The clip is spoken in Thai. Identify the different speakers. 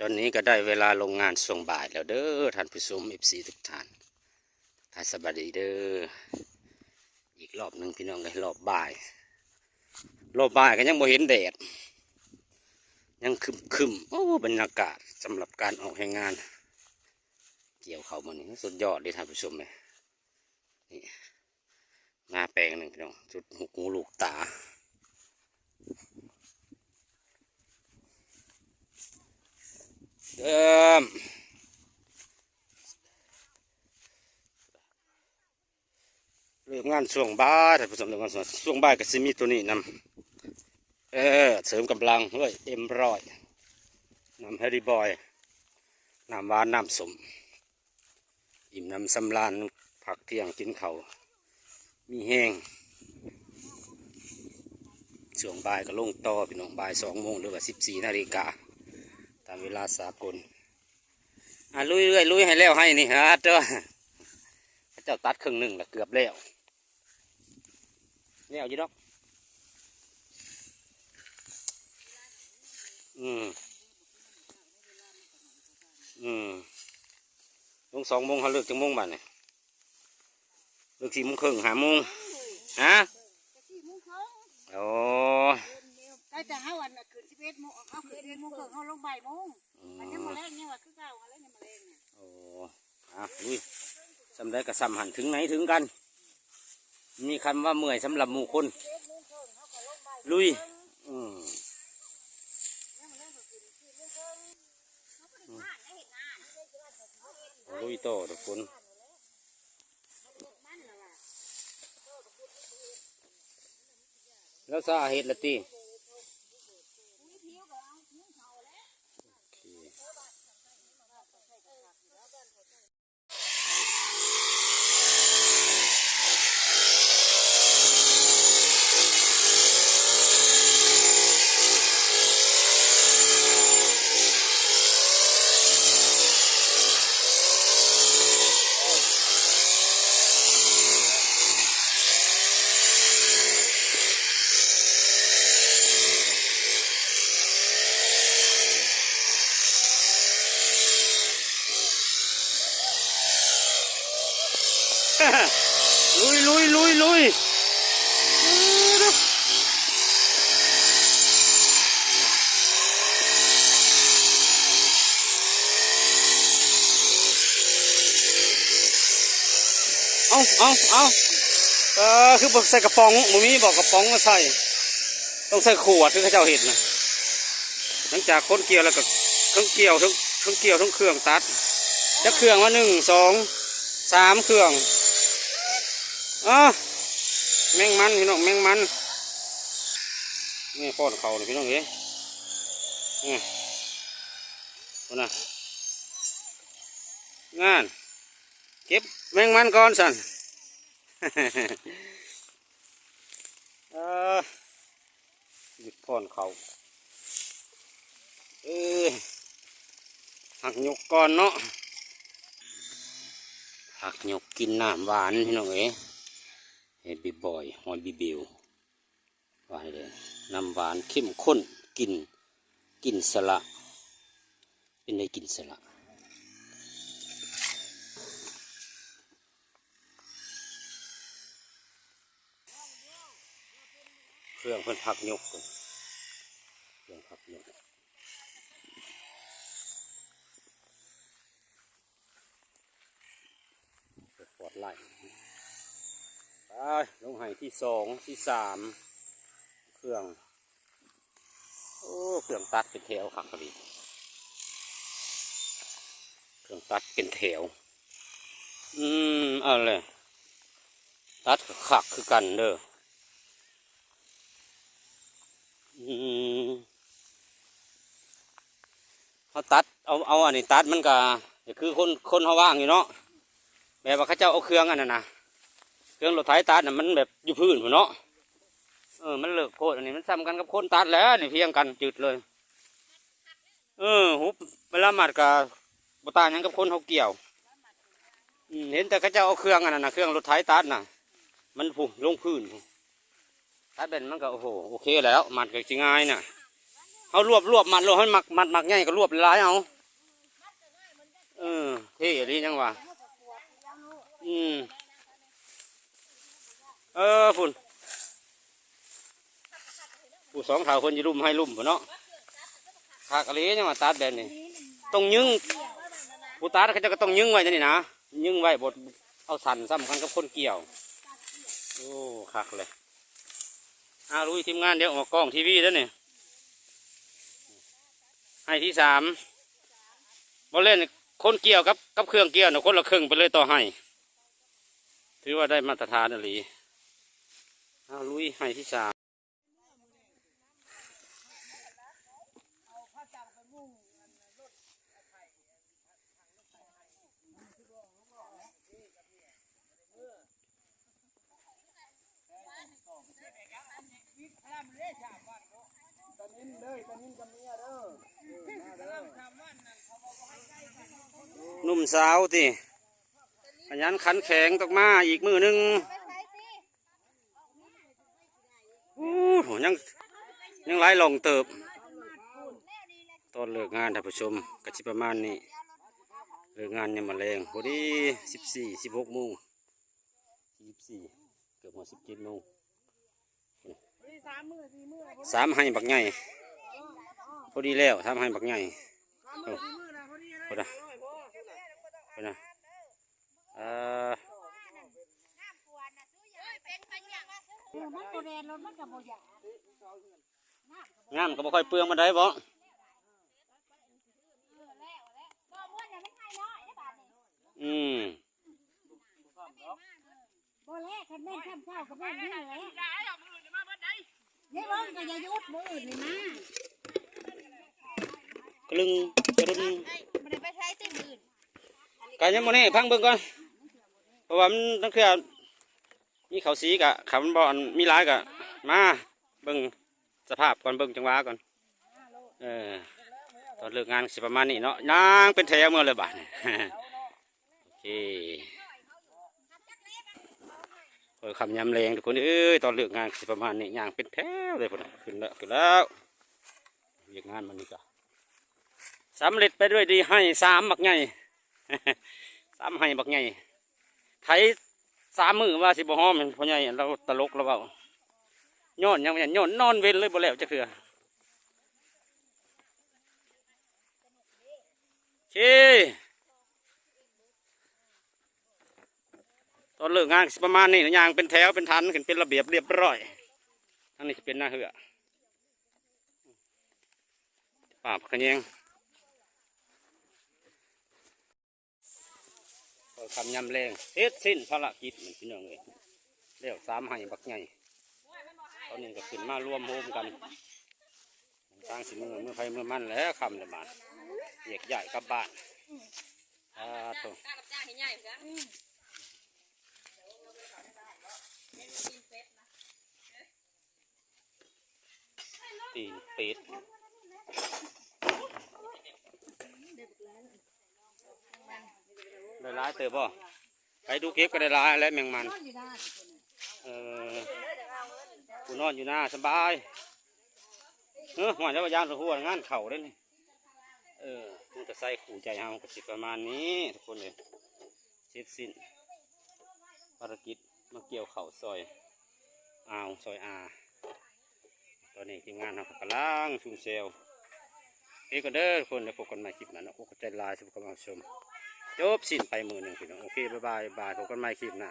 Speaker 1: ตอนนี้ก็ได้เวลาลงงานส่งบ่ายแล้วเด้อท่านผู้ชมเอฟซีทุกท่านท่านสบายดีเด้ออีกรอบหนึ่งพี่น้องเลยรอบบ่าย รอบบ่ายก็ยังบ่เห็นแดด ยังคึมคึมๆโอ้บรรยากาศสำหรับการออกแห่งงาน เกี่ยวเขามันนี่สุดยอดเลยท่านผู้ชมเลยนี่หน้าแปลงหนึ่งพี่น้องจุดหูหูลูกตา เริ่มเริ่มงานช่วงบ่ายท่านผู้ชมเริ่มงานช่วงบ่ายก็สิมีตัวนี้นำเออเสริมกำลังเฮ้ยเอ็มร้อยนำแฮร์รี่บอยนำวานน้ำสม อิ่มน้ำสำรานผักเที่ยงกินเขามีแห้งช่วงบ่ายก็ลงต่อพี่น้องบ่ายสองโมงหรือว่าสิบสี่นาฬิกา ตามเวลาสากลอะลุยเรื่อยลุยให้แล้วให้นี่ฮะเจ้าเจ้าตัดครึ่งหนึ่งละเกือบแล้วแล้วอยี่ดอกอืมอืมลงสองโมงเขาเลิกจังโมงบ้านเนี่ยเลิกสี่โมงครึ่งหาโมงฮะำได้กับสำหันถึงไหนถึงกัน มีคำว่าเมื่อยสำหรับหมู่คน ลุยอืมลุยโตทุกคนแล้วสาเหตุละตี ลุยลุยลุยลุยเอาเอาเอาเออคือบอกใส่กระป๋องหมูมีบอกกระป๋องมาใส่ ต้องใส่ขวดคือเขาเจ้าเห็ดนะหลังจากคนเกี่ยวแล้วก็ทั้งเกี่ยวทั้งทั้งเกี่ยวทั้งเครื่องตัดจะเครื่องว่าหนึ่งสองสามเครื่อง อะแมงมันพี่น้องแมงมันนี่ป้อนเขาเลยพี่น้องเอ้ยนี่นะงานเก็บแมงมันก่อนสันเออหยุดป้อนเขาเออหักหยกก่อนเนาะผักหยกกินน้ำหวานพี่น้องเอ๋ เฮดบีบอยหอยบีบิวไว้เลยน้ำหวานเข้มข้นกินกินสละเป็นได้กินสละเครื่องเพิ่นผักหยกเครื่องผักหยกปอดไหลไป ลงไห้ที่สองที่สามเครื่อง โอ้เครื่องตัดเป็นแถวขักกระดิเครื่องตัดเป็นแถว อืมเอาเลยตัดขักคือกันเด้ออืมเขาตัดเอาเอาอันนี้ตัดมันก็คือคนคนเขาว่างอยู่เนาะแบบว่าเขาเจ้าเอาเครื่องอันนั้นนะ เครื่องรถไถตัดน่ะมันแบบอยู่พื้นหัวเนาะเออมันเลิกโคตรอันนี้มันซ้ำกันกับคนตัดแล้วนี่เพียงกันจุดเลย เออหุบเวลามัดกับบตานยังกับคนเขาเกี่ยวเห็นแต่เขาเจ้าเอาเครื่องอันนั้นนะเครื่องรถไถตัดน่ะ มันผูลงพื้นพู้ตัดเป็นมันก็โอ้โหโอเคแล้วมัดก็สิง่ายน่ะเอารวบรวบมัดรวบให้มักมัดมักใหญ่ก็รวบหลายเอาเออเท่ดีจังวะอืม เออพุ่นผู้สองเท่าคนจะรุมให้รุมพุ่นเนาะขากะลีจังว่าตัดแบบนี้ต้องยึงผู้ตัดเขาจะก็ต้องยึงไว้นี่นะยึงไว้บดเอาสันซ้ำกันกับคนเกี่ยวโอ้คักเลยอาลุยทีมงานเดี๋ยวออกกล้องทีวีแล้วนี่ให้ที่สามบอเล่นคนเกี่ยวกับกับเครื่องเกี่ยวนะคนละครึ่งไปเลยต่อให้ ถือว่าได้มาตรฐานอห ลีอาลุยให้ที่สามนุ่มสาวที่ขยันขันแข็งตกมาอีกมือหนึ่งโอ้โหยัง ยังไล่ลงเติบ ตอนเลิกงานท่านผู้ชมก็สิประมาณนี้เลิกงานยังมาแรงพอดีสิบสี่สิบหกโมงสิบสี่เกือบหมดสิบเจ็ดโมง
Speaker 2: สาม
Speaker 1: ให้บักใหญ่พอดีแล้วสามให้บักใหญ่
Speaker 2: พอดี
Speaker 1: พอดะพอดะเอ่อ
Speaker 2: มันตัวแดนรถมันกับโบยา งา
Speaker 1: มก็บ่ค่อยเปลืองมาได้บ่อืม
Speaker 2: โบแลกคันแม่นข้ามข้ากับแม่นนี่แหละเนี่ยร้องก็อย่ายุดมืออื่นเลยนะ
Speaker 1: กลึงกระดุน
Speaker 3: มันไปใช้ที่อื่น
Speaker 1: กายยังโมนี่พังเบิ่งก่อนเพราะว่ามันต้องคือมีเขาสีกะขับมันบ่อนมีหลายกะมาเบิ่ง สภาพก่อนเบิ่งจังหวะก่อนเออตอนเลิกงานสิประมาณนี้เนาะนางเป็นแถวเมื่อเลยบาดโอเคเออคำยำแรงทุกคนเอ้ยตอนเลิกงานสิประมาณนี้ย่างเป็นแถวเลยพุ่นะขึ้นแล้วขึ้นแล้วเลิกงานมันนี่ก็สำเร็จไปด้วยดีให้สามบักใหญ่สามให้บักใหญ่ไถสามมือว่าสิบ่หอมพ่อใหญ่เราตลกเราเปล่า ย้อนยังไม่ย้อนนอนเว้นเลยบ่แล้วจะคือเคตอนเลิกงานประมาณนี้นะยางเป็นแถวเป็นทันขึ้นเป็นระเบียบเรียบร้อยทั้งนี้จะเป็นหน้าเหือปราบขะแยงคำยำแรงเสร็จสิ้นภารกิจมันพี่น้องเลยเรียวสามให้บักใหญ่ ตอนนี้ก็ขึ้นมารวมโฮมกันทางสิมือเมื่อไฟเมื่อมันแล้วคำเลยมาเยกใหญ่กลับบ้านอ่าโถ
Speaker 3: กล้ากับจ้าเห็นใหญ่เหมือนกัน
Speaker 1: ตีนเป็ดได้ร้ายเติบบ่ไปดูเก็บก็ได้ร้ายและแมงมัน
Speaker 2: นอนอยู่ได้
Speaker 1: เออ กูนอนอยู่หน้าสบายเออหวานจะว่ายานหัวงานเข่าได้นี่เออมันจะใส่ขู่ใจเฮาก็สิประมาณนี้ทุกคนเลยเสร็จสิ้นภารกิจมาเกี่ยวเข่าซอยอาวซอยอาตอนนี้ทีมงานเรากำลังซูมเซลเอ้ก็เด้อทุกคนเดี๋ยวพบกันใหม่คลิปหนั้นนะโอ้ก็ใจลายสุขกำลังชมจบสิ้นไปมือหนึ่งพี่น้องโอเคบ๊ายบายบายพบกันใหม่คลิปหน้า